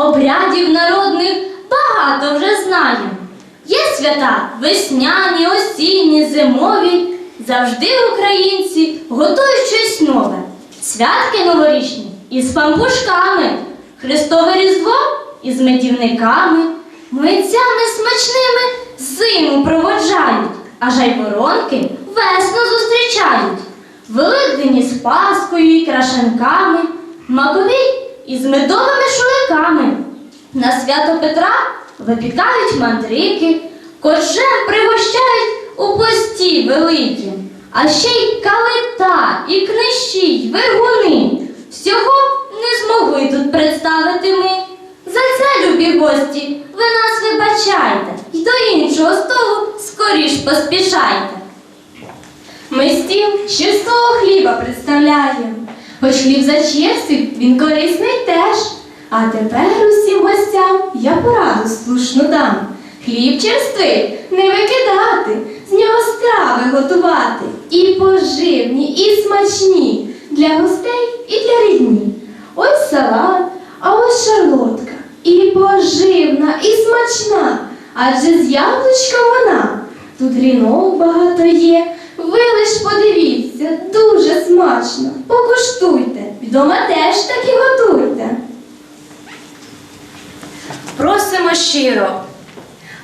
обрядів народних багато вже знаємо. Є свята весняні, осінні, зимові. Завжди українці готують щось нове. Святки новорічні із пампушками, Христове Різдво із медівниками, млинцями смачними зиму проводжають, а жайворонки весну зустрічають. Великдені з паскою і крашенками, маковій із медовими шуликами. На свято Петра випікають мандрики, коржем пригощають у пості великі, а ще й калита, і книжі, й вигуни. Всього не змогли тут представити ми. За це, любі гості, ви нас вибачайте, й до іншого столу скоріш поспішайте. Ми стіл чистого хліба представляємо. Хоч хліб зачистив, він корисний теж. А тепер усім гостям я пораду слушну дам. Хліб черствий не викидати, з нього страви готувати. І поживні, і смачні для гостей і для рідні. Ось салат, а ось шарлотка. І поживна, і смачна, адже з яблучка вона. Тут рінок багато є. Ви лиш подивіться, дуже смачно. Вдома теж так і готуйте. Просимо щиро.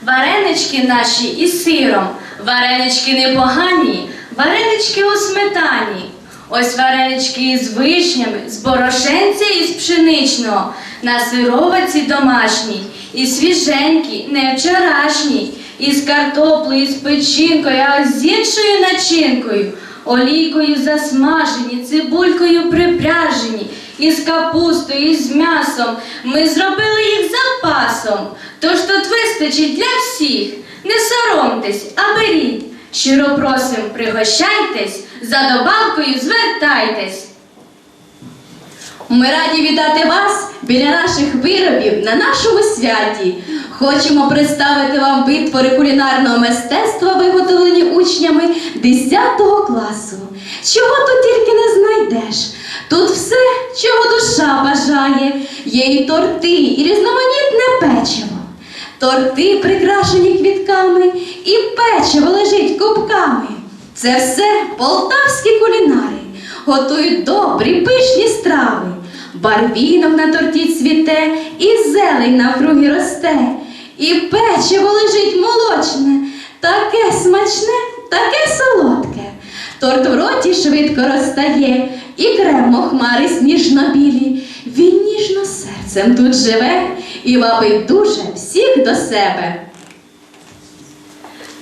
Варенички наші із сиром, варенички непогані, варенички у сметані. Ось варенички із вишнями, з борошенця і з пшеничного, на сировиці домашній, і свіженькі, не вчорашній, із картоплею, з печінкою, а з іншою начинкою, олійкою засмажені, цибулькою припряжені, із капустою, і з м'ясом. Ми зробили їх запасом. Тож тут вистачить для всіх. Не соромтесь, а беріть. Щиро просим, пригощайтесь, за добавкою звертайтесь. Ми раді вітати вас біля наших виробів на нашому святі. Хочемо представити вам витвори кулінарного мистецтва, виготовлені учнями 10 класу. Чого тут тільки не знайдеш? Тут все, чого душа бажає. Є і торти, і різноманітне печиво. Торти прикрашені квітками, і печиво лежить кубками. Це все полтавські кулінари. Готують добрі пишні страви. Барвінок на торті цвіте, і зелень навкруги росте, і печиво лежить молочне, таке смачне, таке солодке. Торт в роті швидко розтає, і кремо хмари сніжно-білі. Він ніжно серцем тут живе і вабить дуже всіх до себе.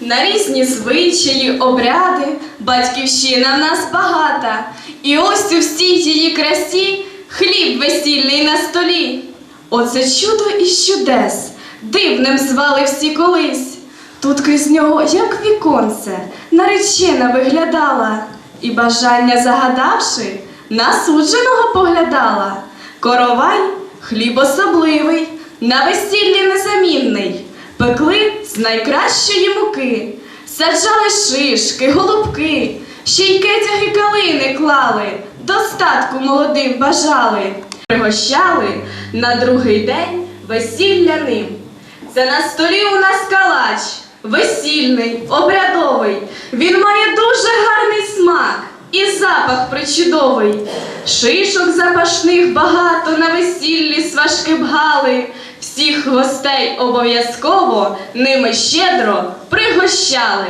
На різні звичаї, обряди, батьківщина в нас багата. І ось у всій її красі хліб весільний на столі. Оце чудо із чудес, дивним звали всі колись. Тут крізь нього, як віконце, наречена виглядала, і бажання загадавши, на судженого поглядала. Коровай хліб особливий, на весіллі незамінний. Пекли з найкращої муки, саджали шишки, голубки, ще й кетяги калини клали, достатку молодим бажали, пригощали на другий день весілля ним. Це на столі у нас калач, весільний, обрядовий. Він має дуже гарний смак і запах причудовий. Шишок запашних багато на весіллі сважки бгали. Всіх гостей обов'язково ними щедро пригощали.